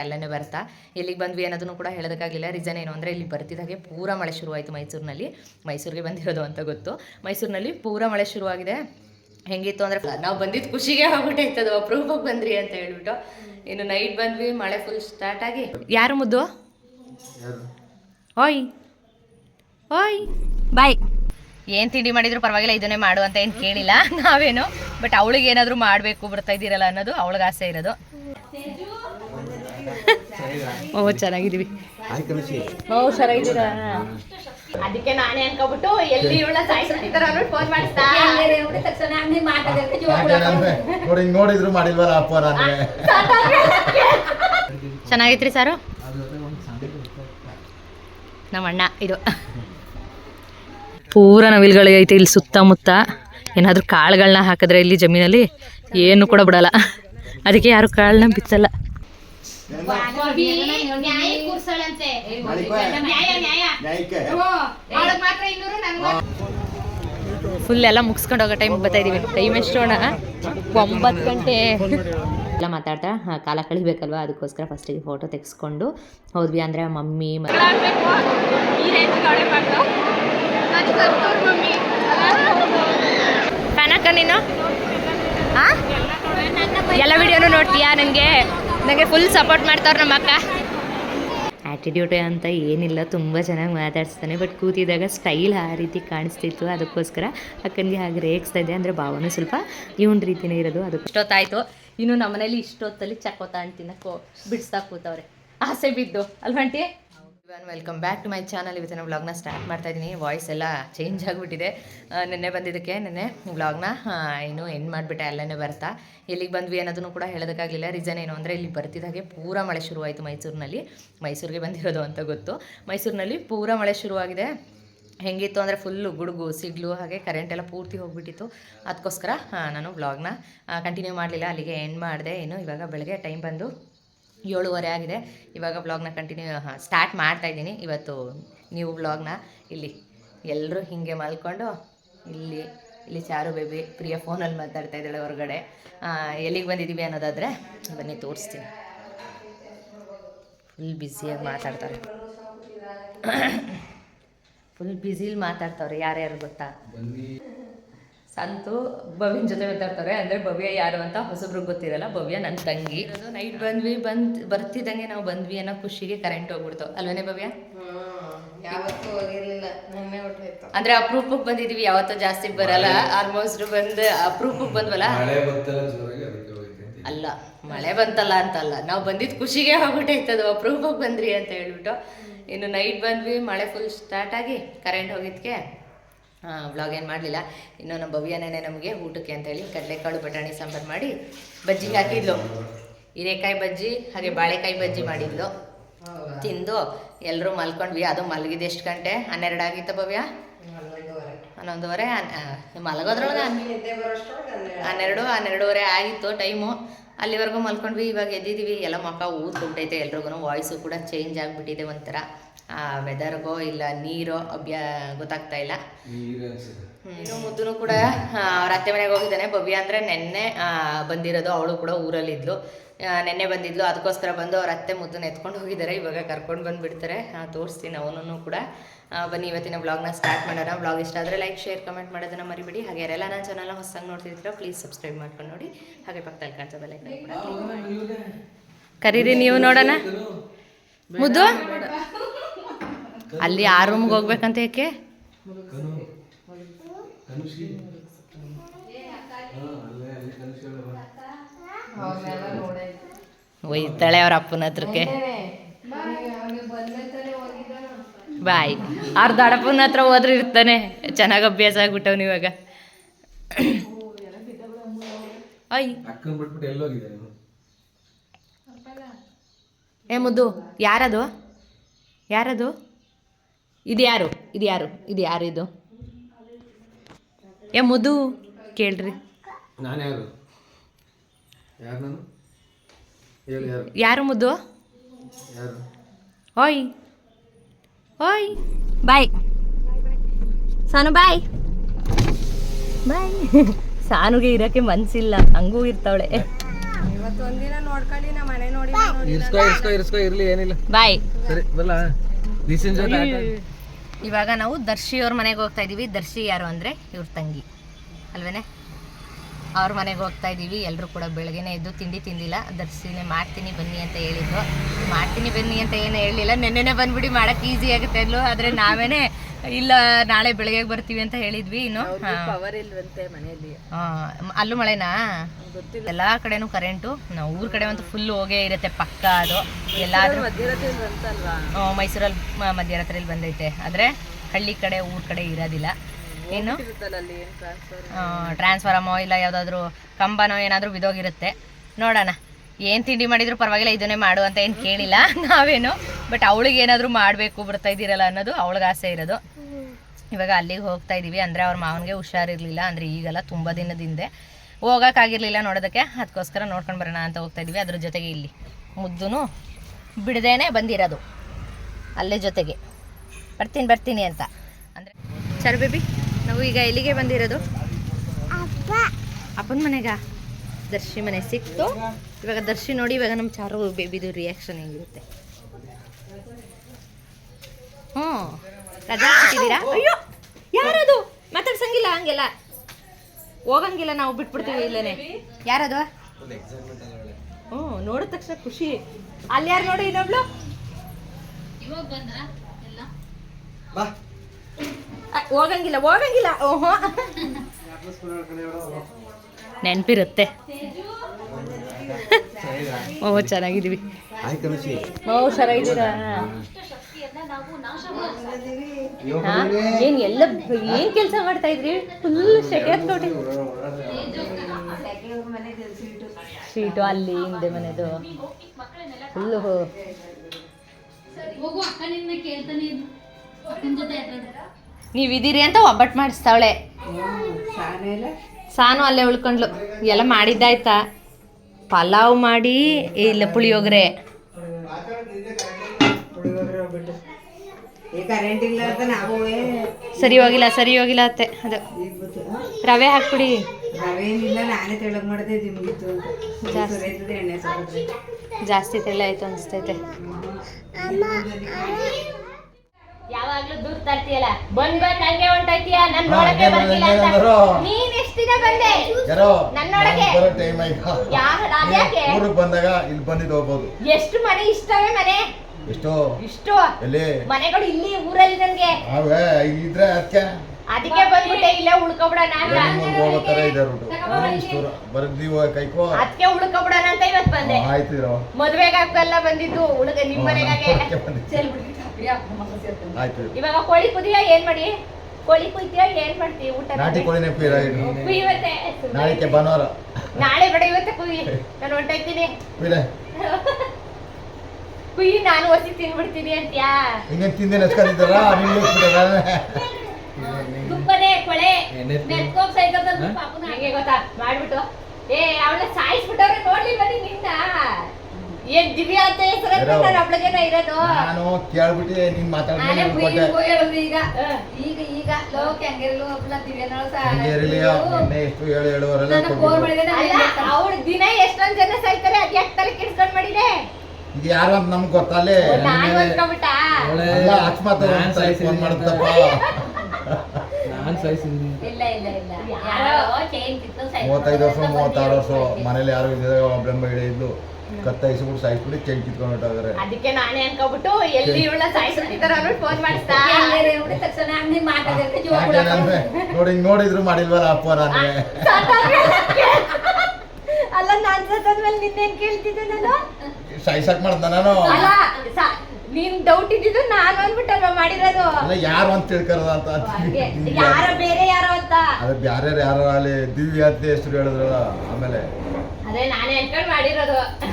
ಅಲ್ಲೇ ಬರ್ತಾ. ಎಲ್ಲಿಗೆ ಬಂದ್ವಿ ಅನ್ನೋದನ್ನು ಕೂಡ ಹೇಳೋದಕ್ಕಾಗಲಿಲ್ಲ ರೀಸನ್ ಏನು ಅಂದರೆ ಇಲ್ಲಿ ಬರ್ತಿದ್ದಾಗೆ ಪೂರ ಮಳೆ ಶುರುವಾಯಿತು ಮೈಸೂರಿನಲ್ಲಿ. ಮೈಸೂರಿಗೆ ಬಂದಿರೋದು ಅಂತ ಗೊತ್ತು. ಮೈಸೂರಿನಲ್ಲಿ ಪೂರ ಮಳೆ ಶುರುವಾಗಿದೆ. ಹೆಂಗಿತ್ತು ಅಂದರೆ ನಾವು ಬಂದಿದ್ದು ಖುಷಿಗೆ ಹೋಗ್ಬಿಟ್ಟೈತೆ ಅದು. ಅಪ್ರೂಪಕ್ಕೆ ಬಂದ್ರಿ ಅಂತ ಹೇಳ್ಬಿಟ್ಟು. ಇನ್ನು ನೈಟ್ ಬಂದ್ವಿ ಮಳೆ ಫುಲ್ ಸ್ಟಾರ್ಟ್ ಆಗಿ. ಯಾರು ಮುದ್ದು? ಓಯ್. ಓಯ್. ಬಾಯ್. ಏನು ತಿಂಡಿ ಮಾಡಿದ್ರು ಪರವಾಗಿಲ್ಲ ಇದನ್ನೇ ಮಾಡು ಅಂತ ಏನು ಕೇಳಿಲ್ಲ. ನಾವೇನು? ಬಟ್ ಅವಳಿಗೆ ಏನಾದರೂ ಮಾಡಬೇಕು ಬರ್ತಾ ಇದ್ದೀರಲ್ಲ ಅನ್ನೋದು ಅವಳಿಗೆ ಆಸೆ ಇರೋದು. ಓ ಚೆನ್ನಾಗಿದ್ದೀವಿ. ಓ ಚೆನ್ನಾಗಿದ್ದೀರಾ? ಅದಕ್ಕೆ ನಾನೇ ಅನ್ಕೊಬಿಟ್ಟು ಎಲ್ಲಿ ಇವಳ ಸಾಯಿಸ್ಬಿಟ್ಟಿದ್ದಾರೆ ಅನ್ನೋದು ಫೋನ್ ಮಾಡಿಸ್ತಾ. ನೋಡಿ ಹಿಂಗ್ ನೋಡಿದ್ರು ಮಾಡಿಲ್ವಲ್ಲ ಅಪ್ಪ ನಾನು ಚೆನ್ನಾಗೈತ್ರಿ ಸಾರು? ನಮ್ಮ ಅಣ್ಣ ಇದು. ಪೂರ ನವಿಲ್ಗಳು ಐತೆ ಇಲ್ಲಿ ಸುತ್ತಮುತ್ತ. ಏನಾದರೂ ಕಾಳುಗಳನ್ನ ಹಾಕಿದ್ರೆ ಇಲ್ಲಿ ಜಮೀನಲ್ಲಿ ಏನು ಕೂಡ ಬಿಡಲ್ಲ. ಅದಕ್ಕೆ ಯಾರು ಕಾಳನ್ನ ಬಿತ್ತಲ್ಲ. ಫುಲ್ ಎಲ್ಲ ಮುಗಿಸ್ಕೊಂಡು ಹೋಗೋ ಟೈಮ್ ಬರ್ತಾ ಇದೀವಿ. ಟೈಮ್ ಎಷ್ಟು ಅಣ್ಣ ಒಂಬತ್ತು ಗಂಟೆ. ಎಲ್ಲ ಮಾತಾಡ್ತಾ ಕಾಲ ಕಳಿಬೇಕಲ್ವಾ? ಅದಕ್ಕೋಸ್ಕರ ಫಸ್ಟಿಗೆ ಫೋಟೋ ತೆಗೆಸ್ಕೊಂಡು ಹೋದ್ವಿ ಅಂದರೆ ಮಮ್ಮಿ ಫ್ಯಾನಕ್ಕ ನೀನು? ಎಲ್ಲ ವಿಡಿಯೋನು ನೋಡ್ತೀಯಾ ನನಗೆ? ನನಗೆ ಫುಲ್ ಸಪೋರ್ಟ್ ಮಾಡ್ತಾವ್ರೆ ನಮ್ಮ ಅಕ್ಕ. ಆ್ಯಟಿಟ್ಯೂಡ್ ಅಂತ ಏನಿಲ್ಲ ತುಂಬ ಚೆನ್ನಾಗಿ ಮಾತಾಡ್ಸ್ತಾನೆ ಬಟ್ ಕೂತಿದ್ದಾಗ ಸ್ಟೈಲ್ ಆ ರೀತಿ ಕಾಣಿಸ್ತಿತ್ತು. ಅದಕ್ಕೋಸ್ಕರ ಅಕ್ಕನಿಗೆ ಹಾಗೆ ರೇಗಿಸ್ತಾ ಇದೆ ಅಂದರೆ ಭಾವನೂ ಸ್ವಲ್ಪ ಇವನ್ ರೀತಿನೇ ಇರೋದು. ಅದಕ್ಕೆ ಇಷ್ಟೊತ್ತಾಯಿತು. ಇನ್ನು ನಮ್ಮನೇಲಿ ಇಷ್ಟೊತ್ತಲ್ಲಿ ಚಕೋತ ಅಂಟಿನ ಕೋ ಬಿಡಿಸ್ತಾ ಕೂತವ್ರೆ. ಆಸೆ ಬಿದ್ದು. ಅಲ್ವಂಟಿ? Welcome back to my channel ಇವತ್ತಿನ ವ್ಲಾಗ್ನ ಸ್ಟಾರ್ಟ್ ಮಾಡ್ತಾ ಇದ್ದೀನಿ. ವಾಯ್ಸ್ ಎಲ್ಲ ಚೇಂಜ್ ಆಗಿಬಿಟ್ಟಿದೆ. ನಿನ್ನೆ ಬಂದಿದ್ದಕ್ಕೆ, ನಿನ್ನೆ ವ್ಲಾಗ್ನ ಏನು ಎಂಡ್ ಮಾಡಿಬಿಟ್ಟೆ ಅಲ್ಲೇ ಬರ್ತಾ. ಎಲ್ಲಿಗೆ ಬಂದ್ವಿ ಅನ್ನೋದನ್ನು ಕೂಡ ಹೇಳೋದಕ್ಕಾಗಲಿಲ್ಲ. ರೀಸನ್ ಏನು ಅಂದರೆ ಇಲ್ಲಿ ಬರ್ತಿದ್ದಾಗೆ ಪೂರ ಮಳೆ ಶುರುವಾಯಿತು ಮೈಸೂರಿನಲ್ಲಿ. ಮೈಸೂರಿಗೆ ಬಂದಿರೋದು ಅಂತ ಗೊತ್ತು. ಮೈಸೂರಿನಲ್ಲಿ ಪೂರ ಮಳೆ ಶುರುವಾಗಿದೆ. ಹೆಂಗಿತ್ತು ಅಂದರೆ ಫುಲ್ಲು ಗುಡುಗು ಸಿಡ್ಲು ಹಾಗೆ ಕರೆಂಟ್ ಎಲ್ಲ ಪೂರ್ತಿ ಹೋಗಿಬಿಟ್ಟಿತ್ತು. ಅದಕ್ಕೋಸ್ಕರ ನಾನು ವ್ಲಾಗ್ನ ಕಂಟಿನ್ಯೂ ಮಾಡಲಿಲ್ಲ. ಅಲ್ಲಿಗೆ ಎಂಡ್ ಮಾಡಿದೆ. ಏನು ಇವಾಗ ಬೆಳಗ್ಗೆ ಟೈಮ್ ಬಂದು ಏಳುವರೆ ಆಗಿದೆ. ಇವಾಗ ವ್ಲಾಗ್ನ ಕಂಟಿನ್ಯೂ ಸ್ಟಾರ್ಟ್ ಮಾಡ್ತಾ ಇದ್ದೀನಿ. ಇವತ್ತು ನೀವು ವ್ಲಾಗ್ನ ಇಲ್ಲಿ ಎಲ್ಲರೂ ಹೀಗೆ ಮಲ್ಕೊಂಡು ಇಲ್ಲಿ ಇಲ್ಲಿ ಚಾರು ಬೇಬಿ ಪ್ರಿಯ ಫೋನಲ್ಲಿ ಮಾತಾಡ್ತಾ ಇದ್ದಾಳೆ ಹೊರಗಡೆ. ಎಲ್ಲಿಗೆ ಬಂದಿದ್ದೀವಿ ಅನ್ನೋದಾದರೆ, ಬನ್ನಿ ತೋರಿಸ್ತೀನಿ. ಫುಲ್ ಬ್ಯುಸಿಯಾಗಿ ಮಾತಾಡ್ತಾರೆ. ಫುಲ್ ಬ್ಯುಸಿಲಿ ಮಾತಾಡ್ತವ್ರೆ, ಯಾರ್ಯಾರು ಗೊತ್ತಾ? ಸಂತು ಭವ್ಯನ ಜೊತೆ ಮಾತಾಡ್ತಾರೆ. ಅಂದರೆ ಭವ್ಯ ಯಾರು ಅಂತ ಹೊಸಬ್ರಿಗೆ ಗೊತ್ತಿರಲ್ಲ. ಭವ್ಯ ನನ್ನ ತಂಗಿ. ನೈಟ್ ಬಂದ್ವಿ ಬಂದ್ ಬರ್ತಿದ್ದಂಗೆ ನಾವು ಬಂದ್ವಿ ಅನ್ನೋ ಖುಷಿಗೆ ಕರೆಂಟ್ ಹೋಗ್ಬಿಡ್ತು. ಅಲ್ವೇನೆ ಭವ್ಯ? ಯಾವತ್ತೂ ಹೋಗಿರ್ಲಿಲ್ಲ. ಅಂದ್ರೆ ಅಪ್ರೂಪಕ್ಕೆ ಬಂದಿದೀವಿ ಯಾವತ್ತೂ ಜಾಸ್ತಿ ಬರಲ್ಲ. ಆಲ್ಮೋಸ್ಟ್ ಬಂದು ಅಪ್ರೂಪಕ್ಕೆ ಬಂದ್ವಲ್ಲ? ಮಳೆ ಬಂತಲ್ಲ ಜೋರಾಗಿ ಅದಕ್ಕೆ ಹೋಯ್ತು ಅಲ್ಲ ಮಳೆ ಬಂತಲ್ಲ ಅಂತಲ್ಲ. ನಾವು ಬಂದಿದ್ದು ಖುಷಿಗೆ ಹೋಗ್ಬಿಟ್ಟೈತೆ ಅದು. ಅಪ್ರೂಪಕ್ಕೆ ಬಂದ್ರಿ ಅಂತ ಹೇಳ್ಬಿಟ್ಟು. ಇನ್ನು ನೈಟ್ ಬಂದ್ವಿ ಮಳೆ ಫುಲ್ ಸ್ಟಾರ್ಟ್ ಆಗಿ ಕರೆಂಟ್ ಹೋಗಿದ್ಕೆ. ವ್ಲಾಗ್ ಏನು ಮಾಡಲಿಲ್ಲ. ಇನ್ನು ನಮ್ಮ ಭವ್ಯನೇ ನಮಗೆ ಊಟಕ್ಕೆ ಅಂತೇಳಿ ಕಡಲೆಕಾಳು ಬಟಾಣಿ ಸಾಂಬಾರು ಮಾಡಿ ಬಜ್ಜಿ ಹಾಕಿದ್ಲು. ಹೀರೆಕಾಯಿ ಬಜ್ಜಿ ಹಾಗೆ ಬಾಳೆಕಾಯಿ ಬಜ್ಜಿ ಮಾಡಿದ್ಲು. ತಿಂದು ಎಲ್ಲರೂ ಮಲ್ಕೊಂಡ್ವಿ. ಅದು ಮಲಗಿದ ಎಷ್ಟು ಗಂಟೆ? ಹನ್ನೆರಡು ಆಗಿತ್ತ ಭವ್ಯ? ಹನ್ನೊಂದುವರೆ. ಮಲಗೋದ್ರೊಳಗೆ ಹನ್ನೆರಡು ಹನ್ನೆರಡು ಹನ್ನೆರಡುವರೆ ಆಗಿತ್ತು ಟೈಮು. ಅಲ್ಲಿವರೆಗೂ ಮಲ್ಕೊಂಡ್ವಿ. ಇವಾಗ ಎದ್ದಿದ್ದೀವಿ. ಎಲ್ಲ ಮುಖ ಊದ್ಕೊಂಡೈತೆ ಎಲ್ರಿಗೂ ವಾಯ್ಸು ಕೂಡ ಚೇಂಜ್ ಆಗಿಬಿಟ್ಟಿದೆ ಒಂಥರ. ವೆದರ್ಗೋ ಇಲ್ಲ ನೀರೋ ಅಭ್ಯ ಗೊತ್ತಾಗ್ತಾ ಇಲ್ಲ. ನೀರು ಮುದ್ದುನು ಕೂಡ ಅವ್ರ ಅತ್ತೆ ಮನೆಗೆ ಹೋಗಿದ್ದಾನೆ. ಭವ್ಯ ಅಂದ್ರೆ ನೆನ್ನೆ ಬಂದಿರೋದು ಅವಳು ಕೂಡ ಊರಲ್ಲಿದ್ಲು. ನೆನ್ನೆ ಬಂದಿದ್ಲು ಅದಕ್ಕೋಸ್ಕರ ಬಂದು ಅವ್ರ ಅತ್ತೆ ಮುದ್ದನ್ನ ಎತ್ಕೊಂಡು ಹೋಗಿದ್ದಾರೆ. ಇವಾಗ ಕರ್ಕೊಂಡು ಬಂದ್ಬಿಡ್ತಾರೆ. ತೋರಿಸ್ತೀನಿ ಅವನನ್ನು ಕೂಡ. ಬನ್ನಿ ಇವತ್ತಿನ ವ್ಲಾಗ್ನ ಸ್ಟಾರ್ಟ್ ಮಾಡೋಣ. ಬ್ಲಾಗ್ ಇಷ್ಟ ಆದರೆ ಲೈಕ್ ಶೇರ್ ಕಮೆಂಟ್ ಮಾಡೋದನ್ನ ಮರಿಬೇಡಿ. ಹಾಗೆ ಯಾರೆಲ್ಲ ನನ್ನ ಚಾನಲ್ನ ಹೊಸದಾಗಿ ನೋಡ್ತಿದ್ದೀರಾ ಪ್ಲೀಸ್ ಸಬ್ಸ್ಕ್ರೈಬ್ ಮಾಡ್ಕೊಂಡು ನೋಡಿ. ಹಾಗೆ ಪಕ್ಕದಲ್ಲಿ ಕಾಣಿಸೋ ಬೆಲ್ಲ ಕೂಡ ಕರೀರಿ ನೀವು ನೋಡೋಣ. ಮುದ್ದು? ಅಲ್ಲಿ ಆ ರೂಮ್ಗೆ ಹೋಗ್ಬೇಕಂತ ಏಕೆ ಒಯ್ತಾಳೆ ಅವ್ರ ಅಪ್ಪನ ಹತ್ರಕ್ಕೆ. ಬಾಯ್. ಅವ್ರ ದಡಪ್ಪನ ಹತ್ರ ಹೋದ್ರೆ ಇರ್ತಾನೆ. ಚೆನ್ನಾಗಿ ಅಭ್ಯಾಸ ಆಗ್ಬಿಟ್ಟವ್ನ ಇವಾಗ ಅಯ್ಯ ಏ ಮುದ್ದು ಯಾರದು? ಯಾರದು? ಇದು ಯಾರು ಇದು ಯಾರು ಇದು? ಯಾರು ಇದು ಏ ಮುದ್ದು ಕೇಳ್ರಿ. ನಾನು ಯಾರು? ಯಾರು ನಾನು? ಹೇಳಿ ಯಾರು? ಯಾರು ಮುದ್ದು ಯಾರು? ಓಯ್. ಓಯ್. ಬಾಯ್. ಸಾನು ಬಾಯ್. ಬಾಯ್. ಸಾನುಗೆ ಇರಕ್ಕೆ ಮನ್ಸಿಲ್ಲ. ಹಂಗೂ ಇರ್ತಾವಳೆ. ಅವತ್ತೊಂದಿನ ನೋಡ್ಕೊಂಡು ನಮ್ಮ ಮನೆ ನೋಡಿ ಇರ್ಸ್ಕೊ ಇರ್ಸ್ಕೊ ಇರ್ಸ್ಕೊ ಇರ್ಲಿ ಏನಿಲ್ಲ. ಬಾಯ್. ಸರಿ ಬಲ್ಲ ಜೊತೆ ಆಟ ಆಡು. ಇವಾಗ ನಾವು ದರ್ಶಿ ಅವ್ರ ಮನೆಗೆ ಹೋಗ್ತಾ ಇದೀವಿ. ದರ್ಶಿ ಯಾರು ಅಂದ್ರೆ ಇವ್ರ ತಂಗಿ. ಅಲ್ವೇನೆ? ಅವ್ರ ಮನೆಗೆ ಹೋಗ್ತಾ ಇದೀವಿ. ಎಲ್ಲರೂ ಕೂಡ ಬೆಳಗ್ಗೆನೆ ಎದ್ದು ತಿಂಡಿ ತಿಂದಿಲ್ಲ. ದರ್ಶಿನೇ ಮಾಡ್ತೀನಿ ಬನ್ನಿ ಅಂತ ಹೇಳಿದ್ರು. ಮಾಡ್ತೀನಿ ಬನ್ನಿ ಅಂತ ಏನು ಹೇಳಲಿಲ್ಲ. ನೆನ್ನೆನೆ ಬಂದ್ಬಿಡಿ ಮಾಡಕ್ಕೆ ಈಸಿ ಆಗುತ್ತೆ ಅಲ್ಲೂ ಆದ್ರೆ ನಾವೇನೆ ಇಲ್ಲ ನಾಳೆ ಬೆಳಗ್ಗೆ ಬರ್ತೀವಿ ಅಂತ ಹೇಳಿದ್ವಿ ಇನ್ನು. ಪವರ್ ಇಲ್ವಂತೆ ಮನೆಯಲ್ಲಿ. ಅಲ್ಲೂ ಮಳೆನಾ? ಎಲ್ಲಾ ಕಡೆನೂ ಕರೆಂಟು ಊರ್ ಊರ ಕಡೆ ಒಂದು ಫುಲ್ ಹೋಗೇ ಇರುತ್ತೆ ಪಕ್ಕ ಅದು. ಎಲ್ಲಾದ್ರೂ ಮೈಸೂರಲ್ಲಿ ಮಧ್ಯರಾತ್ರಿ ಬಂದೈತೆ. ಆದ್ರೆ ಹಳ್ಳಿ ಕಡೆ ಊರ್ ಕಡೆ ಇರೋದಿಲ್ಲ. ಏನು ಟ್ರಾನ್ಸ್ಫಾರಮೋ ಇಲ್ಲ ಯಾವ್ದಾದ್ರು ಕಂಬನೋ ಏನಾದ್ರೂ ಬಿದೋಗಿರುತ್ತೆ ನೋಡೋಣ. ಏನು ತಿಂಡಿ ಮಾಡಿದ್ರು ಪರವಾಗಿಲ್ಲ ಇದನ್ನೇ ಮಾಡು ಅಂತ ಏನು ಕೇಳಿಲ್ಲ. ನಾವೇನು ಬಟ್ ಅವಳಿಗೆ ಏನಾದರೂ ಮಾಡಬೇಕು ಬರ್ತಾ ಇದ್ದೀರಲ್ಲ ಅನ್ನೋದು ಅವಳಿಗೆ ಆಸೆ ಇರೋದು. ಇವಾಗ ಅಲ್ಲಿಗೆ ಹೋಗ್ತಾ ಇದ್ದೀವಿ ಅಂದರೆ ಅವ್ರ ಮಾವನಿಗೆ ಹುಷಾರಿರಲಿಲ್ಲ ಅಂದರೆ ಈಗಲ್ಲ ತುಂಬ ದಿನದ ಹಿಂದೆ. ಹೋಗೋಕ್ಕಾಗಿರಲಿಲ್ಲ ನೋಡೋದಕ್ಕೆ ಅದಕ್ಕೋಸ್ಕರ ನೋಡ್ಕೊಂಡು ಬರೋಣ ಅಂತ ಹೋಗ್ತಾ ಇದ್ದೀವಿ ಅದ್ರ ಜೊತೆಗೆ ಇಲ್ಲಿ ಮುದ್ದೂ ಬಿಡದೇನೆ ಬಂದಿರೋದು ಅಲ್ಲೇ ಜೊತೆಗೆ. ಬರ್ತೀನಿ ಬರ್ತೀನಿ ಅಂತ. ಅಂದರೆ ಸರ್ ಬೇಬಿ ನಾವು ಈಗ ಎಲ್ಲಿಗೆ ಬಂದಿರೋದು? ಅಪ್ಪನ ಮನೆಗ? ದರ್ಶಿ ಮನೆ ಸಿಕ್ತು. ಇವಾಗ ದರ್ಶಿ ನೋಡಿ ಇವಾಗ ನಮ್ಮ ಚಾರು ಬೇಬಿದು ರಿಯಾಕ್ಷನ್ ಹೆಂಗಿರುತ್ತೆ. ಹ್ಞೂ. ರಜಾ ಹಾಕಿದ್ದೀರಾ ಅಯ್ಯೋ ಯಾರದು? ಮಾತಾಡ್ಸಂಗಿಲ್ಲ ಹಂಗೆಲ್ಲ. ಹೋಗಂಗಿಲ್ಲ ನಾವು ಬಿಟ್ಬಿಡ್ತೀವಿ ಇಲ್ಲೇನೆ. ಯಾರದು? ಹ್ಞೂ ನೋಡಿದ ತಕ್ಷಣ ಖುಷಿ. ಅಲ್ಲಿ ಯಾರು ನೋಡಿ ಇನ್ನೊಬ್ಳು? ಬಾ. ಹೋಗಂಗಿಲ್ಲ ಹೋಗಂಗಿಲ್ಲ. ಓಹೋ. ನೆನಪಿರುತ್ತೆ. ಓ ಚೆನ್ನಾಗಿದ್ದೀವಿ. ಓ ಹುಷಾರಾಗಿದ್ದೀರಾ ಹಾ? ಏನ್ ಎಲ್ಲ ಏನು ಕೆಲಸ ಮಾಡ್ತಾ ಇದ್ರಿ? ಫುಲ್ ಶೆಕೆ ಹತ್ಕೊಟ್ಟಿ ಶೀಟು ಅಲ್ಲಿ ಹಿಂದೆ ಮನೆದು. ಫುಲ್ಲು ನೀವಿದ್ದೀರಿ ಅಂತ ಒಬ್ಬಟ್ಟು ಮಾಡಿಸ್ತಾವಳೆ. ಸಾನು ಅಲ್ಲೇ ಉಳ್ಕೊಂಡ್ಲು. ಎಲ್ಲ ಮಾಡಿದ್ದಾಯ್ತಾ? ಪಲಾವ್ ಮಾಡಿ ಇಲ್ಲ ಪುಳಿಯೋಗರೆ. ಸರಿ ಹೋಗಿಲ್ಲ ಸರಿ ಹೋಗಿಲ್ಲ ಅತ್ತೆ ಅದು. ರವೆ ಹಾಕ್ಬಿಡಿ. ಜಾಸ್ತಿ. ಜಾಸ್ತಿ ತೆಳ್ಳ ಆಯ್ತು ಅನ್ಸ್ತೈತೆ ಯಾವಾಗ್ಲೂ ದೂರ ತರ್ತೀಯಲ್ಲ? ಬಂದ್ ಬಂದ್ ಹಂಗೆ ಹೊಂಟೈತಿಯ? ನನ್ ನೋಡಕ್ಕೆ ಬರ್ತಿಲ್ಲ ಅಂತ. ಬಂದ್ರು. ನೀನ್ ಎಷ್ಟ್ ದಿನ ಬಂದೆ. ಬರೋ ಟೈಮ್ ಆಯ್ತಾ ಯಾರ್ ಅದ್ಯಾಕೆ? ಊರಿಗೆ ಬಂದಾಗ ಇಲ್ಲಿ ಬಂದಿದ್ದು ಹೋಗ್ಬೋದು. ಎಷ್ಟು ಮನೆ ಇಷ್ಟವೇ ಮನೆ? ಎಷ್ಟು? ಇಷ್ಟು? ಎಲ್ಲಿ? ಮನೆಗಳು ಇಲ್ಲಿ ಊರಲ್ಲಿ ನನ್ಗೆ. ಅವೇ ಇದ್ರೆ ಅದಕ್ಕೆ ಅದಕ್ಕೆ ಬಂದ್ಬಿಟ್ಟೆ ಇಲ್ಲೇ ಉಳ್ಕೊಬಿಡೋಣ ಅಂತ. ಹೋಗೋ ಥರ ಇದೆ ರೂಟು ಇಷ್ಟು ದೂರ. ಬರ್ದೀವ ಕೈಕೋ. ಅದಕ್ಕೆ ಉಳ್ಕೊಬಿಡೋಣ ಅಂತ ಇವತ್ ಬಂದೆ. ಆಯ್ತು ಇರೋ. ಮದ್ವೆಗಾಗಲ್ಲ ಬಂದಿದ್ದು ಉಳ್ಕ ನಿಮ್ ಮನೆಗಾಗೆ. ಆಯ್ತು. ಇವಾಗ ಕೋಳಿ ಕುದಿಯ ಏನ್ ಮಾಡಿ? ಕೋಳಿ ಕುಯ್ತೀಯ ಏನ್ ಮಾಡ್ತೀವಿ? ಊಟ ನಾಟಿ ಕೋಳಿನೇ ಕುಯ್ಯುವತ್ತೆ ಭಾನುವಾರ. ನಾಳೆ ಬೇಡ ಇವತ್ತೆ ಕುಯ್ಯಿ. ನಾನು ಹೊಂಟೈತೀನಿ ಪೀರೆ ಕುಯ್ಯಿ ನಾನು ಒಸಿ ತಿನ್ಬಿಡ್ತೀನಿ ಅಂತ್ಯಾ? ನಿಮ್ಗೆ ತುಪ್ಪನೇ ಕೊಳೆ. ಸೈಕಲ್ದಲ್ಲಿ ಪಾಪುನ. ಹೆಂಗೆ ಗೊತ್ತಾ? ಮಾಡ್ಬಿಟ್ಟು. ಏ ಅವಳ ಸಾಯಿಸ್ಬಿಟ್ಟವ್ರೆ ನೋಡ್ಲಿ ಬನ್ನಿ ಏನ್ ದಿವ್ಯಾ ಅಂತ ಹೆಸರು ನಾನು ಕೇಳ್ಬಿಟ್ಟಿದೆ ಇರೋದು. ನಾನು ಕೇಳ್ಬಿಟ್ಟು ನೀನ್ ಮಾತಾಡ್ತೀನಿ ಕೊಟ್ಟೆ ಈಗ. ಈಗ ಈಗ. ಲೋಕ ಹಂಗಿರಲು ಒಬ್ಳ ದಿವ್ಯನಳು ಹಂಗೆ ಇರಲಿ? ನಿನ್ನೆ ಎಷ್ಟು ಹೇಳು ಹೇಳುವರೆಲ್ಲ ಕೊಟ್ಬಿಟ್ಟು ಅಲ್ಲ ಅವಳು ದಿನ ಎಷ್ಟೊಂದ್ ಜನ ಸಾಯ್ತಾರೆ ಅದ್ ಯಾಕೆ ತಲೆ ಕೆಡ್ಸ್ಕೊಂಡ್ ಮಾಡಿದೆ? ಇದು ಯಾರು ಅಂತ ನಮ್ಗೆ ಗೊತ್ತಲ್ಲೇ? ಅಕಸ್ಮಾತ್ ಫೋನ್ ಮಾಡುತ್ತಪ್ಪ. ನಾನು ಇಲ್ಲ ಇಲ್ಲ ಯಾರೋ ಮೂವತ್ತೈದು ವರ್ಷ ಮೂವತ್ತಾರು ವರ್ಷ ಮನೇಲಿ ಯಾರು ಇದ್ದಾಗ ಒಬ್ಬಳೆಂಬ ಇಡೇ ಇದ್ದು ಕತ್ತೈಸ್ಬಿಟ್ಟು ಸಾಯಿಸ್ಬಿಟ್ಟು ಚೆಂಡ್ ಕಿತ್ಕೊಂಡು ಹೊರ್ಟೋಗ್ರೆ ಅದಕ್ಕೆ ನಾನೇ ಅನ್ಕೊಬಿಟ್ಟು ಎಲ್ಲಿ ಇವಳ ಫೋನ್ ಮಾಡಿಸ್ತಾ. ತಕ್ಷಣ ನೋಡಿ ಹಿಂಗ್ ನೋಡಿದ್ರು ಮಾಡಿಲ್ವಲ್ಲ ಅಪ್ಪ ನಾನೇ ಅಲ್ಲ ನಾನ್ ಸತ್ತದ್ಮೇಲೆ ನಿನ್ನೇನ್ ಕೇಳ್ತಿದ್ದೆ ನಾನು? ಸಾಯಿಸಕ್ ಮಾಡ್ದ ನಾನು. ಅಲ್ಲ ಸ- ನೀನ್ ಡೌಟ್ ಇದ್ದಿದ್ದು ನಾನು ಅಂದ್ಬಿಟ್ಟಲ್ವಾ ಮಾಡಿರೋದು? ಅಲ್ಲ ಯಾರು ಅಂತ ತಿಳ್ಕರದ ಅಂತ ಹಂಗೆ. ಯಾರ ಬೇರೆ ಯಾರೋ ಅಂತ? ಅದೇ ಬ್ಯಾರೆ ಯಾರು ಅಲ್ಲಿ ದಿವ್ಯ ಅಂತ ಹೆಸರು ಹೇಳಿದ್ರಲ್ಲ ಆಮೇಲೆ. ಅದೇ ನಾನೇ ಅನ್ಕೊಂಡ್ ಮಾಡಿರೋದು.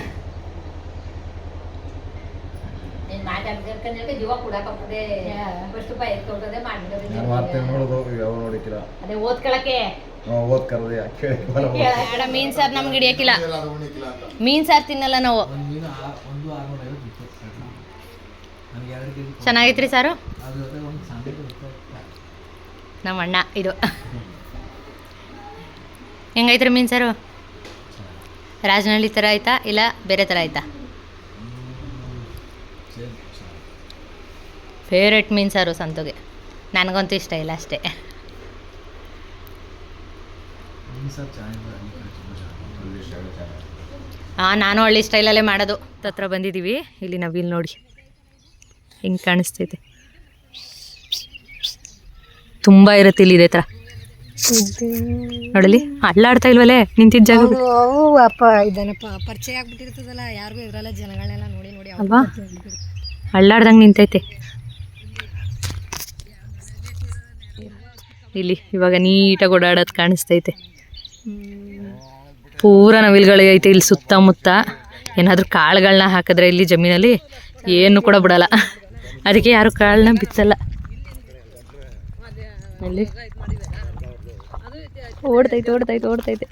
ನೀನ್ ಮಾತಾಡ್ಕೊಂಡ್ರೆ ಜೀವ ಕುಡಾಕತ್ತದೆ ಫಸ್ಟ್ ರೂಪಾಯಿ ಎತ್ಕೊಳ್ತದೆ ನಾನು. ವಾರ್ತೆ ನೋಡೋದು ಯಾವ ನೋಡಿಕ್ಕಿಲ್ಲ. ಅದೇ ಓದ್ಕೊಳಕ್ಕೆ. ಓದ್ ಕರ್ದೆ ಬೇಡ ಮೀನ್ ಸಾರ್ ನಮ್ಗೆ ಹಿಡಿಯಕ್ಕಿಲ್ಲ. ಮೀನ್ ಸಾರ್ ತಿನ್ನಲ್ಲ ನಾವು ಒಂದು ಮೀನು ಆ- ಒಂದು ಆರ್ನೂರ ಐವತ್ತು ಇತ್ತು ನನಗೆ ಎರಡು ಕೆ ಜಿ ಚೆನ್ನಾಗೈತ್ರಿ ಸಾರು? ನಮ್ಮ ಅಣ್ಣ ಇದು. ಹೆಂಗೈತ್ರಿ ಮೀನ್ ಸಾರು? ರಾಜನಹಳ್ಳಿ ಥರ ಆಯ್ತಾ, ಇಲ್ಲ ಬೇರೆ ಥರ ಆಯ್ತಾ? ಫೇವ್ರೇಟ್ ಮೀನ್ ಸಾರು ಸಂತುಗೆ. ನನಗಂತೂ ಇಷ್ಟ ಇಲ್ಲ ಅಷ್ಟೇ. ಹಾಂ ನಾನು ಹಳ್ಳಿ ಸ್ಟೈಲಲ್ಲೇ ಮಾಡೋದು. ತತ್ರ ಬಂದಿದ್ದೀವಿ. ಇಲ್ಲಿ ನವಿಲ್ ನೋಡಿ. ಹಿಂಗೆ ಕಾಣಿಸ್ತೈತೆ ತುಂಬ ಇರುತ್ತೆ ಇಲ್ಲಿ ಇದೇ ಥರ ನೋಡಲಿ ಅಳ್ಳಾಡ್ತಾ ಇಲ್ವಲ್ಲೇ ನಿಂತಿದ್ದ ಜಾಗ. ಅವು ಅಪ್ಪ ಇದನ್ನಪ್ಪ ಪರಿಚಯ ಆಗ್ಬಿಟ್ಟಿರ್ತದಲ್ಲ ಯಾರಿಗೂ ಇರಲ್ಲ ಜನಗಳನ್ನೆಲ್ಲ ನೋಡಿ ನೋಡಿ ಅಲ್ವಾ? ಅಳ್ಳಾಡ್ದಂಗೆ ನಿಂತೈತೆ. ಇಲ್ಲಿ ಇವಾಗ ನೀಟಾಗಿ ಓಡಾಡೋದು ಕಾಣಿಸ್ತೈತೆ. ಪೂರ ನವಿಲ್ಗಳೈತೆ ಇಲ್ಲಿ ಸುತ್ತಮುತ್ತ. ಏನಾದರೂ ಕಾಳುಗಳನ್ನ ಹಾಕಿದ್ರೆ ಇಲ್ಲಿ ಜಮೀನಲ್ಲಿ ಏನು ಕೂಡ ಬಿಡಲ್ಲ. ಅದಕ್ಕೆ ಯಾರು ಕಾಳನ್ನ ಅಲ್ಲಿ. ಓಡ್ತೈತೆ ಓಡ್ತೈತೆ ಓಡ್ತೈತೆ.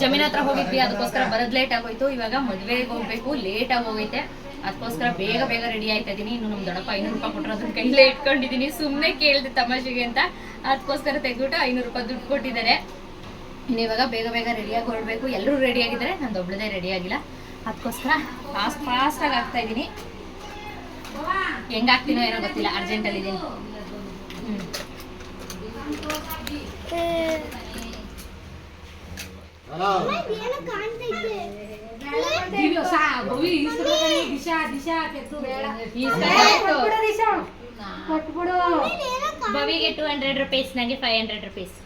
ಜಮೀನ್ ಹತ್ರ ಹೋಗಿದ್ವಿ, ಅದಕ್ಕೋಸ್ಕರ ಬರದ್ ಲೇಟ್ ಆಗೋಯ್ತು. ಇವಾಗ ಮದ್ವೆಗೆ ಹೋಗ್ಬೇಕು ಲೇಟ್ ಆಗಿ ಹೋಗೈತೆ. ಅದಕ್ಕೋಸ್ಕರ ಬೇಗ ಬೇಗ ರೆಡಿ ಆಯ್ತಾ ಇದೀನಿ. ಇನ್ನು ನಮ್ ದೊಡ್ಡಪ್ಪ ಐನೂರು ರೂಪಾಯಿ ಕೊಟ್ಟರೆ ಅದನ್ನ ಕೈಲೇ ಇಟ್ಕೊಂಡಿದೀನಿ. ಸುಮ್ಮನೆ ಕೇಳಿದೆ ತಮಾಷೆಗೆ ಅಂತ. ಅದಕ್ಕೋಸ್ಕರ ತೆಗ್ದುಬಿಟ್ಟು ಐನೂರು ರೂಪಾಯಿ ದುಡ್ಡು ಕೊಟ್ಟಿದ್ದಾರೆ. ಇನ್ನು ಇವಾಗ ಬೇಗ ಬೇಗ ರೆಡಿಯಾಗಿ ಹೊರಡ್ಬೇಕು. ಎಲ್ಲರೂ ರೆಡಿ ಆಗಿದ್ದಾರೆ. ನಾನು ಒಬ್ಳದೇ ರೆಡಿ ಆಗಿಲ್ಲ. ಅದಕ್ಕೋಸ್ಕರ ಫಾಸ್ಟ್ ಫಾಸ್ಟಾಗಿ ಆಗ್ತಾ ಇದ್ದೀನಿ ಹೆಂಗಾಗ್ತೀನೋ ಏನೋ ಗೊತ್ತಿಲ್ಲ ಅರ್ಜೆಂಟ್ ಅಲ್ಲಿ ಹ್ಞೂ ಬವಿಗೆ ಟೂ ಹಂಡ್ರೆಡ್ ರುಪೀಸ್ ನನಗೆ ಫೈವ್ ಹಂಡ್ರೆಡ್ ರುಪೀಸ್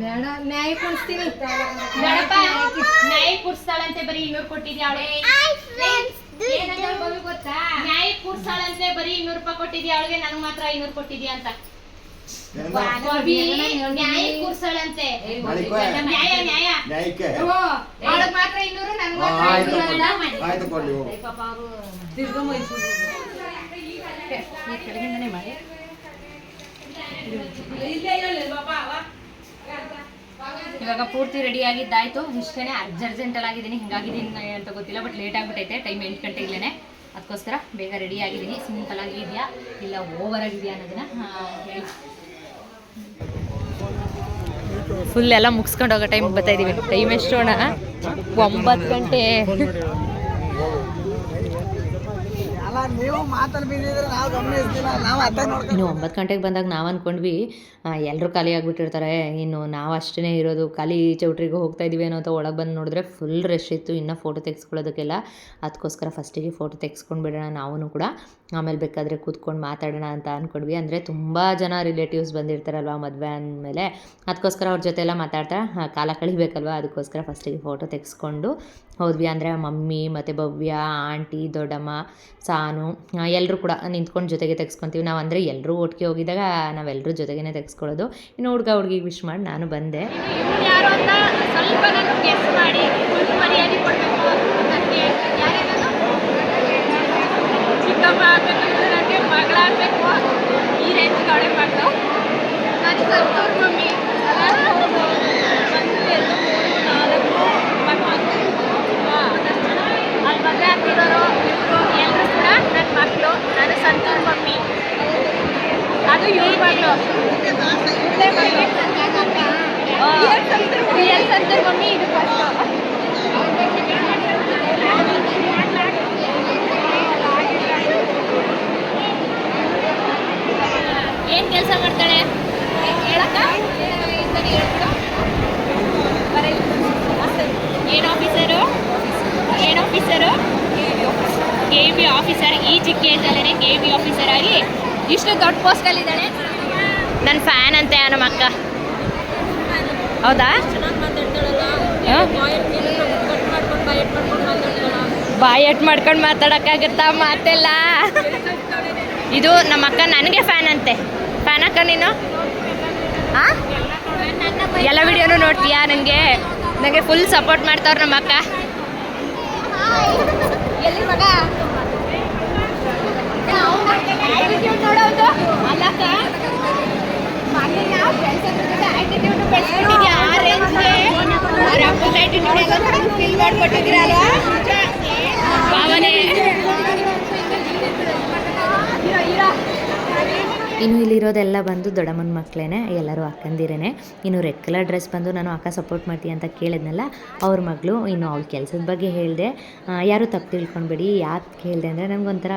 ಬೇಡ ನ್ಯಾಯ ಕೊಡಿಸ್ತೀನಿ. ಬೇಡಪ್ಪ. ನಾಯಿ ಕೂರ್ಸ್ತಾಳಂತೆ ಬರೀ ಇನ್ನೂರು ಕೊಟ್ಟಿದ್ಯಾವಳೆ ನ್ಯಾಯ ಕೂರ್ಸ್ತಾಳಂತೆ ಬರೀ ಇನ್ನೂರು ರೂಪಾಯಿ ಕೊಟ್ಟಿದ್ಯಾ ಅವಳಿಗೆ? ನನಗೆ ಮಾತ್ರ ಐನೂರು ಕೊಟ್ಟಿದ್ಯಾ ಅಂತ. ನ್ಯಾಯ ನ್ಯಾಯ ನ್ಯಾಯ. ನ್ಯಾಯಕ್ಕೆ. ಅವಳಿಗೆ ಮಾತ್ರ ಇನ್ನೂರು ನನಗೆ ಮಾತ್ರ ಈ ಮಾಡಿ. ಇವಾಗ ಪೂರ್ತಿ ರೆಡಿ ಆಗಿದ್ದಾಯ್ತು. ಇಷ್ಟೇ ಅರ್ಜೆಂಟ್ ಅರ್ಜೆಂಟಲ್ಲಿ ಆಗಿದ್ದೀನಿ. ಹಿಂಗಾಗಿದ್ದೀನಿ ಅಂತ ಗೊತ್ತಿಲ್ಲ ಬಟ್ ಲೇಟ್ ಆಗಿಬಿಟ್ಟೈತೆ. ಟೈಮ್ ಎಂಟು ಗಂಟೆ ಇಲ್ಲೇನೆ ಅದಕ್ಕೋಸ್ಕರ ಬೇಗ ರೆಡಿ ಆಗಿದ್ದೀನಿ. ಸಿಂಪಲ್ ಆಗಿದೆಯಾ ಇಲ್ಲ ಓವರ್ ಆಗಿದೆಯಾ ಅನ್ನೋದನ್ನ ಫುಲ್ ಎಲ್ಲ ಮುಗಿಸ್ಕೊಂಡು ಹೋಗೋ ಟೈಮ್ ಬರ್ತಾ ಇದ್ದೀವಿ ಟೈಮ್ ಎಷ್ಟು ಒಂಬತ್ತು ಗಂಟೆ. ಇನ್ನು ಒಂಬತ್ತು ಗಂಟೆಗೆ ಬಂದಾಗ ನಾವು ಅಂದ್ಕೊಂಡ್ವಿ ಎಲ್ಲರೂ ಖಾಲಿ ಆಗಿಬಿಟ್ಟಿರ್ತಾರೆ. ಇನ್ನು ನಾವು ಅಷ್ಟೇ ಇರೋದು. ಖಾಲಿ ಚೌಟ್ರಿಗೆ ಹೋಗ್ತಾ ಇದೀವಿ ಅನ್ನೋ ಅಂತ ಒಳಗೆ ಬಂದು ನೋಡಿದ್ರೆ ಫುಲ್ ರಶ್ ಇತ್ತು. ಇನ್ನೂ ಫೋಟೋ ತೆಗೆಸ್ಕೊಳ್ಳೋದಕ್ಕೆಲ್ಲ. ಅದಕ್ಕೋಸ್ಕರ ಫಸ್ಟಿಗೆ ಫೋಟೋ ತೆಗೆಸ್ಕೊಂಡು ಬಿಡೋಣ ನಾವೂ ಕೂಡ. ಆಮೇಲೆ ಬೇಕಾದರೆ ಕೂತ್ಕೊಂಡು ಮಾತಾಡೋಣ ಅಂತ ಅಂದ್ಕೊಂಡ್ವಿ ಅಂದರೆ ತುಂಬ ಜನ ರಿಲೇಟಿವ್ಸ್ ಬಂದಿರ್ತಾರಲ್ವ ಮದುವೆ ಅಂದಮೇಲೆ. ಅದಕ್ಕೋಸ್ಕರ ಅವ್ರ ಜೊತೆ ಎಲ್ಲ ಮಾತಾಡ್ತಾ ಕಾಲ ಕಳಿಬೇಕಲ್ವ? ಅದಕ್ಕೋಸ್ಕರ ಫಸ್ಟಿಗೆ ಫೋಟೋ ತೆಗೆಸ್ಕೊಂಡು ಹೋದ್ವಿ ಅಂದರೆ ಮಮ್ಮಿ ಮತ್ತು ಭವ್ಯ, ಆಂಟಿ, ದೊಡ್ಡಮ್ಮ, ಸಾನು ಎಲ್ಲರೂ ಕೂಡ ನಿಂತ್ಕೊಂಡು ಜೊತೆಗೆ ತೆಗೆಸ್ಕೊತೀವಿ. ನಾವು ಅಂದರೆ ಎಲ್ಲರೂ ಒಟ್ಟಿಗೆ ಹೋಗಿದ್ದಾಗ ನಾವೆಲ್ಲರೂ ಜೊತೆಗೇ ತೆಗ್ಸ್ಕೊಳ್ಳೋದು. ಇನ್ನು ಹುಡುಗ ಹುಡುಗಿಗೆ ವಿಶ್ ಮಾಡಿ ನಾನು ಬಂದೆ. ಮಗಳಾಗಬೇಕು. ಈ ರೇಂಜ್ ಮಮ್ಮಿ ಒಂದು ಎರಡು ಮೂರು ನಾಲ್ಕು ಮಕ್ಕಳು ಅಲ್ಲಿ ಮದುವೆ ಆಗ್ತಿರೋರು ಇವರು ಎಲ್ಲರೂ ಕೂಡ ನನ್ನ ಮಕ್ಕಳು ನಾನು ಸಂತೂರ್ ಮಮ್ಮಿ ಅದು ಇವ್ರ ಮಗಳು ಇವ್ಳೇ ಮಗಳು ರಿಯಲ್ ಸಂತೂರ್ ಮಮ್ಮಿ ಇದು ಫಸ್ಟು ಏನು ಕೆಲಸ ಮಾಡ್ತಾಳೆ? ಹೇಳಕ್ಕ? ಏನು ಆಫೀಸರು ಏನು ಆಫೀಸರು ಕೆ ಬಿ ಆಫೀಸರ್ ಈ ಚಿಕ್ಕ ಅಲ್ಲೇ ಕೆ ಬಿ ಆಫೀಸರ್ ಆಗಿ ಇಷ್ಟು ದೊಡ್ಡ ಪೋಸ್ಟಲ್ಲಿದ್ದಾಳೆ ನನ್ನ ಫ್ಯಾನ್ ಅಂತೆ ನಮ್ಮ ಅಕ್ಕ ಹೌದಾ? ಬಾಯ್ ಎಟ್ ಮಾಡ್ಕೊಂಡು ಮಾತಾಡೋಕ್ಕಾಗತ್ತಾ ಮಾತೆಲ್ಲ? ಇದು ನಮ್ಮ ಅಕ್ಕ ನನಗೆ ಫ್ಯಾನ್ ಅಂತೆ. ಫ್ಯಾನ್ ಅಕ್ಕ ನೀನು? ಹಾಂ ಎಲ್ಲ ವಿಡಿಯೋನು ನೋಡ್ತೀಯಾ ನನಗೆ ನನಗೆ ಫುಲ್ ಸಪೋರ್ಟ್ ಮಾಡ್ತಾವ್ರು ನಮ್ಮ ಅಕ್ಕ ಅಪ್ಪನ ಆಟಿಟ್ಯೂಡ್ ಎಲ್ಲ ಫೀಲ್ ಮಾಡ್ಕೊಟ್ಟಿದ್ದೀರಾ ಅಲ್ವಾ ಭಾವನೆ ಇರೋ ಇರೋ ಇನ್ನು ಇಲ್ಲಿರೋದೆಲ್ಲ ಬಂದು ದೊಡ್ಡಮ್ಮನ ಮಕ್ಕಳೇ ಎಲ್ಲರೂ ಅಕ್ಕಂದಿರೇನೆ. ಇನ್ನು ರೆಡ್ ಕಲರ್ ಡ್ರೆಸ್ ಬಂದು ನಾನು ಅಕ್ಕ ಸಪೋರ್ಟ್ ಮಾಡ್ತೀನಿ ಅಂತ ಕೇಳಿದ್ನಲ್ಲ, ಅವ್ರ ಮಗಳು, ಇನ್ನು ಅವ್ಳ ಕೆಲಸದ ಬಗ್ಗೆ ಹೇಳಿದೆ. ಯಾರು ತಪ್ಪು ತಿಳ್ಕೊಬೇಡಿ ಯಾಕೆ ಹೇಳಿದೆ ಅಂದರೆ ನನಗೊಂಥರ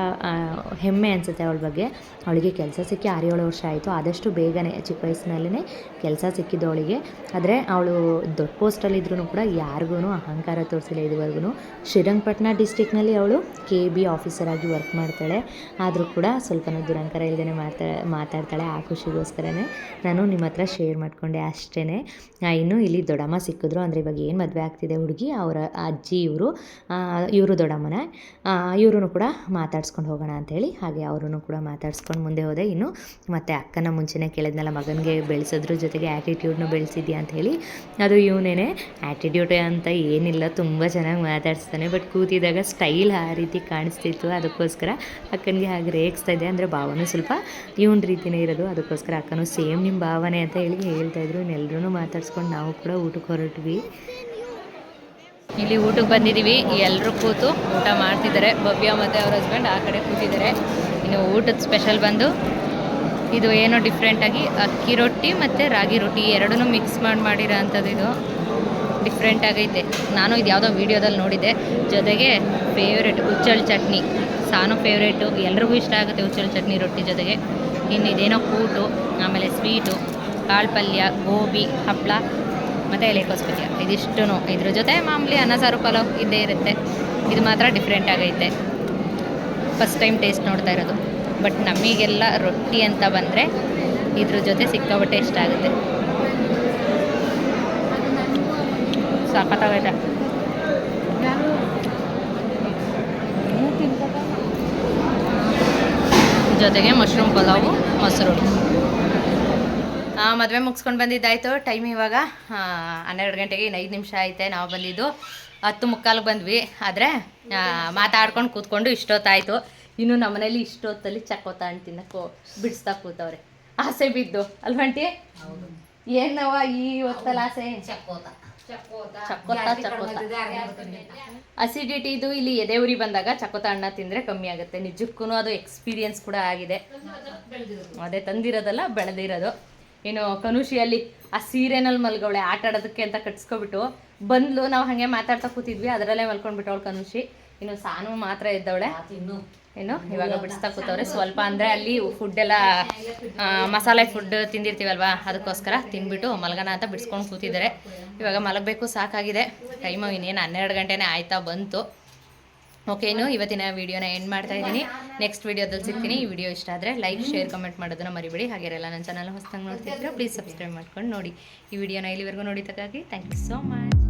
ಹೆಮ್ಮೆ ಅನಿಸುತ್ತೆ ಅವಳ ಬಗ್ಗೆ. ಅವಳಿಗೆ ಕೆಲಸ ಸಿಕ್ಕಿ ಆರು ಏಳು ವರ್ಷ ಆಯಿತು, ಆದಷ್ಟು ಬೇಗನೆ, ಚಿಕ್ಕ ವಯಸ್ಸಿನಲ್ಲೇ ಕೆಲಸ ಸಿಕ್ಕಿದ್ದು ಅವಳಿಗೆ. ಆದರೆ ಅವಳು ದೊಡ್ಡ ಪೋಸ್ಟಲ್ಲಿದ್ರೂ ಕೂಡ ಯಾರಿಗೂ ಅಹಂಕಾರ ತೋರಿಸಿಲ್ಲ ಇದುವರೆಗೂ ಶ್ರೀರಂಗಪಟ್ಟಣ ಡಿಸ್ಟಿಕ್ನಲ್ಲಿ ಅವಳು ಕೆ ಬಿ ಆಫೀಸರ್ ಆಗಿ ವರ್ಕ್ ಮಾಡ್ತಾಳೆ. ಆದರೂ ಕೂಡ ಸ್ವಲ್ಪನೂ ದುರಂಕಾರ ಇಲ್ಲದೇ ಮಾಡ್ತಾ ಮಾತಾಡ್ತಾಳೆ ಆ ಖುಷಿಗೋಸ್ಕರನೇ. ನಾನು ನಿಮ್ಮ ಹತ್ರ ಶೇರ್ ಮಾಡಿಕೊಂಡೆ ಅಷ್ಟೇ ಇನ್ನು ಇಲ್ಲಿ ದೊಡ್ಡಮ್ಮ ಸಿಕ್ಕಿದ್ರು. ಅಂದರೆ ಇವಾಗ ಏನು ಮದುವೆ ಆಗ್ತಿದೆ ಹುಡುಗಿ, ಅವರ ಅಜ್ಜಿ, ಇವರು ಇವರು ದೊಡ್ಡಮ್ಮನ. ಇವರು ಕೂಡ ಮಾತಾಡ್ಸ್ಕೊಂಡು ಹೋಗೋಣ ಅಂಥೇಳಿ ಹಾಗೆ ಅವರೂ ಕೂಡ ಮಾತಾಡ್ಸ್ಕೊಂಡು ಮುಂದೆ ಹೋದೆ. ಇನ್ನು ಮತ್ತು ಅಕ್ಕನ ಮುಂಚೆನೇ ಕೇಳಿದ್ನಲ್ಲ, ಮಗನಿಗೆ ಬೆಳೆಸಿದ್ರು ಜೊತೆಗೆ ಆ್ಯಟಿಟ್ಯೂಡ್ನು ಬೆಳೆಸಿದ್ಯಾ ಅಂತ ಹೇಳಿ ಅದು ಇವನೇನೆ. ಆ್ಯಟಿಟ್ಯೂಡ್ ಅಂತ ಏನಿಲ್ಲ, ತುಂಬ ಚೆನ್ನಾಗಿ ಮಾತಾಡಿಸ್ತಾನೆ. ಬಟ್ ಕೂತಿದಾಗ ಸ್ಟೈಲ್ ಆ ರೀತಿ ಕಾಣಿಸ್ತಿತ್ತು. ಅದಕ್ಕೋಸ್ಕರ ಅಕ್ಕನಿಗೆ ಹಾಗೆ ರೇಗಿಸ್ತಾ ಇದೆ ಅಂದರೆ ಭಾವನೂ ಸ್ವಲ್ಪ ಇವನ ರೀತಿನೇ ಇರೋದು. ಅದಕ್ಕೋಸ್ಕರ ಅಕ್ಕನೂ ಸೇಮ್ ನಿಮ್ಮ ಭಾವನೆ ಅಂತ ಹೇಳಿ ಹೇಳ್ತಾಯಿದ್ರು ಇನ್ನೆಲ್ಲರೂ ಮಾತಾಡ್ಸ್ಕೊಂಡು ನಾವು ಕೂಡ ಊಟಕ್ಕೆ ಹೊರಟ್ವಿ. ಇಲ್ಲಿ ಊಟಕ್ಕೆ ಬಂದಿದ್ದೀವಿ ಎಲ್ಲರೂ ಕೂತು ಊಟ ಮಾಡ್ತಿದ್ದಾರೆ. ಭವ್ಯ ಮತ್ತು ಅವ್ರ ಹಸ್ಬೆಂಡ್ ಆ ಕಡೆ ಕೂತಿದ್ದಾರೆ. ಇನ್ನು ಊಟದ ಸ್ಪೆಷಲ್ ಬಂದು ಇದು ಏನೋ ಡಿಫ್ರೆಂಟಾಗಿ ಅಕ್ಕಿ ರೊಟ್ಟಿ ಮತ್ತು ರಾಗಿ ರೊಟ್ಟಿ. ಎರಡನ್ನೂ ಮಿಕ್ಸ್ ಮಾಡಿ ಮಾಡಿರೋ ಅಂಥದ್ದು ಇದು. ಡಿಫ್ರೆಂಟ್ ಆಗೈತೆ. ನಾನು ಇದು ಯಾವುದೋ ವೀಡಿಯೋದಲ್ಲಿ ನೋಡಿದ್ದೆ. ಜೊತೆಗೆ ಫೇವ್ರೆಟ್ ಹುಚ್ಚಳ ಚಟ್ನಿ. ಸಾನು ಫೇವ್ರೇಟು ಎಲ್ರಿಗೂ ಇಷ್ಟ ಆಗುತ್ತೆ ಹುಚ್ಚಳ ಚಟ್ನಿ ರೊಟ್ಟಿ ಜೊತೆಗೆ. ಇನ್ನು ಇದೇನೋ ಕೂಟು, ಆಮೇಲೆ ಸ್ವೀಟು ಕಾಳು ಪಲ್ಯ ಗೋಬಿ ಹಪ್ಪಳ ಮತ್ತು ಎಲೆಕೋಸ್ ಪಲ್ಯ ಇದಿಷ್ಟು ಇದ್ರ ಜೊತೆ ಮಾಮೂಲಿ ಅನ್ನ, ಸಾರು, ಪಲಾವ್ ಇದ್ದೇ ಇರುತ್ತೆ. ಇದು ಮಾತ್ರ ಡಿಫ್ರೆಂಟ್ ಆಗೈತೆ. ಫಸ್ಟ್ ಟೈಮ್ ಟೇಸ್ಟ್ ನೋಡ್ತಾ ಇರೋದು. ಬಟ್ ನಮಗೆಲ್ಲ ರೊಟ್ಟಿ ಅಂತ ಬಂದರೆ ಇದ್ರ ಜೊತೆ ಸಿಕ್ಕಾಪಟ್ಟೆ ಇಷ್ಟ ಆಗುತ್ತೆ. ಸಖತ್ತಾಗೈತೆ ಜೊತೆಗೆ ಮಶ್ರೂಮ್ ಪಲಾವು ಮೊಸರು. ಮದುವೆ ಮುಗಿಸ್ಕೊಂಡು ಬಂದಿದ್ದಾಯಿತು. ಟೈಮ್ ಇವಾಗ ಹನ್ನೆರಡು ಗಂಟೆಗೆ ಇನ್ನು ಐದು ನಿಮಿಷ ಐತೆ. ನಾವು ಬಂದಿದ್ದು ಹತ್ತು ಮುಕ್ಕಾಲಿಗೆ ಬಂದ್ವಿ. ಆದರೆ ಮಾತಾಡ್ಕೊಂಡು ಕೂತ್ಕೊಂಡು ಇಷ್ಟೊತ್ತಾಯಿತು. ಇನ್ನು ನಮ್ಮನೇಲಿ ಇಷ್ಟೊತ್ತಲ್ಲಿ ಚಕ್ಕೋತ ಹಣ್ಣು ತಿನ್ನಕ್ಕೋ ಬಿಡಿಸ್ತಾ ಕೂತವ್ರೆ. ಆಸೆ ಬಿದ್ದು. ಅಲ್ವಂಟಿ? ಏನವ ಈ ಹೊತ್ತಲ್ಲಿ ಆಸೆ? ಚಕ್ಕೋತ. ಚಕ್ಕೋತ ಅಸಿಡಿಟಿ ಇದು ಇಲ್ಲಿ ಎದೆ ಉರಿ ಬಂದಾಗ ಚಕ್ಕೋತ ಹಣ್ಣ ತಿಂದರೆ ಕಮ್ಮಿ ಆಗುತ್ತೆ. ನಿಜಕ್ಕೂ ಅದು ಎಕ್ಸ್ಪೀರಿಯನ್ಸ್ ಕೂಡ ಆಗಿದೆ. ಅದೇ ತಂದಿರೋದಲ್ಲ ಬೆಳೆದಿರೋದು. ಏನು ಕನುಷಿಯಲ್ಲಿ ಆ ಸೀರೆನಲ್ಲಿ ಮಲ್ಗವಳೆ ಆಟ ಆಡೋದಕ್ಕೆ ಅಂತ ಕಟ್ಸ್ಕೊಬಿಟ್ಟು ಬಂದ್ಲು. ನಾವು ಹಾಗೆ ಮಾತಾಡ್ತಾ ಕೂತಿದ್ವಿ. ಅದರಲ್ಲೇ ಮಲ್ಕೊಂಡ್ಬಿಟ್ಟವಳು ಕನುಷಿ. ಇನ್ನು ಸಾನು ಮಾತ್ರ ಇದ್ದವಳೆ. ಏನು? ಇವಾಗ ಬಿಡಿಸ್ತಾ ಕೂತವ್ರೆ. ಸ್ವಲ್ಪ ಅಂದರೆ ಅಲ್ಲಿ ಫುಡ್ ಎಲ್ಲ ಮಸಾಲೆ ಫುಡ್ ತಿಂದಿರ್ತೀವಲ್ವಾ? ಅದಕ್ಕೋಸ್ಕರ ತಿಂದ್ಬಿಟ್ಟು ಮಲಗೋಣ ಅಂತ ಬಿಡಿಸ್ಕೊಂಡು ಕೂತಿದ್ದಾರೆ. ಇವಾಗ ಮಲಗಬೇಕು ಸಾಕಾಗಿದೆ. ಟೈಮು ಇನ್ನೇನು ಹನ್ನೆರಡು ಗಂಟೆನೇ ಆಯ್ತಾ ಬಂತು. ಓಕೆ ಇನ್ನು ಇವತ್ತಿನ ವಿಡಿಯೋನ ಎಂಡ್ ಮಾಡ್ತಾ ಇದ್ದೀನಿ. ನೆಕ್ಸ್ಟ್ ವಿಡಿಯೋದಲ್ಲಿ ಸಿಗ್ತೀನಿ. ಈ ವಿಡಿಯೋ ಇಷ್ಟ ಆದರೆ ಲೈಕ್ ಶೇರ್ ಕಮೆಂಟ್ ಮಾಡೋದನ್ನ ಮರಿಬೇಡಿ. ಹಾಗೆಲ್ಲ ನನ್ನ ಚಾನಲ್ ಹೊಸದಾಗಿ ನೋಡ್ತಿದ್ರೆ ಪ್ಲೀಸ್ ಸಬ್ಸ್ಕ್ರೈಬ್ ಮಾಡ್ಕೊಂಡು ನೋಡಿ. ಈ ವಿಡಿಯೋನ ಇಲ್ಲಿವರೆಗೂ ನೋಡಿದ್ದಕ್ಕಾಗಿ ಥ್ಯಾಂಕ್ ಯು ಸೋ ಮಚ್